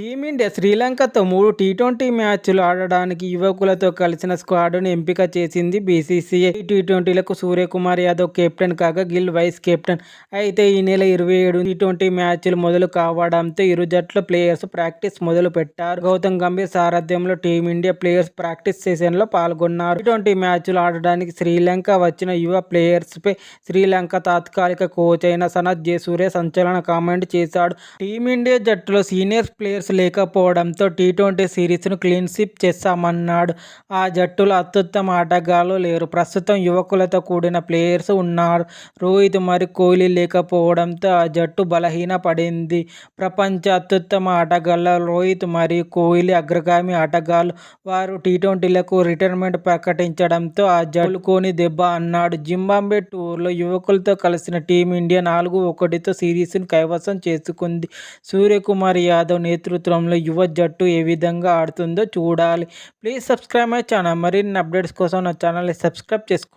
Team India శ్రీలంకతో మూడు T twenty మ్యాచ్లు ఆడడానికి యువకులతో కలిసిన స్క్వాడ్ను ఎంపిక చేసింది బీసీసీఐ. టీ ట్వంటీలకు సూర్యకుమార్ యాదవ్ కెప్టెన్ కాగా గిల్ వైస్ కెప్టెన్. అయితే ఈ నెల ఇరవై ఏడు టీ ట్వంటీ మ్యాచ్లు మొదలు కావడంతో ఇరు జట్ల ప్లేయర్స్ ప్రాక్టీస్ మొదలు పెట్టారు. గౌతమ్ గంభీర్ సారథ్యంలో టీమిండియా ప్లేయర్స్ ప్రాక్టీస్ సెషన్లో పాల్గొన్నారు. టీ ట్వంటీ మ్యాచ్లు ఆడడానికి శ్రీలంక వచ్చిన యువ ప్లేయర్స్పై శ్రీలంక తాత్కాలిక కోచ్ అయిన సనత్ జయసూర్య సంచలన కామెంట్ చేశాడు. టీమిండియా జట్టులో సీనియర్ ప్లేయర్స్ లేకపోవడంతో టీ ట్వంటీ సిరీస్ను క్లీన్ స్వీప్ చేస్తామన్నాడు. ఆ జట్టులో అత్యుత్తమ ఆటగాళ్ళు లేరు. ప్రస్తుతం యువకులతో కూడిన ప్లేయర్స్ ఉన్నారు. రోహిత్ మరి కోహ్లీ లేకపోవడంతో ఆ జట్టు బలహీన పడింది ప్రపంచ అత్యుత్తమ ఆటగాళ్ళ రోహిత్ మరియు కోహ్లీ అగ్రగామి ఆటగాళ్ళు. వారు టీ ట్వంటీలకు రిటైర్మెంట్ ప్రకటించడంతో ఆ జట్టుకోని దెబ్బ అన్నాడు. జింబాబే ఓవర్లో యువకులతో కలిసిన టీమిండియా నాలుగు ఒకటితో సిరీస్ను కైవసం చేసుకుంది. సూర్యకుమార్ యాదవ్ నేతృత్వంలో యువ జట్టు ఏ విధంగా ఆడుతుందో చూడాలి. Please subscribe my channel. మరిన్ని అప్డేట్స్ కోసం నా ఛానల్ని సబ్స్క్రైబ్ చేసుకో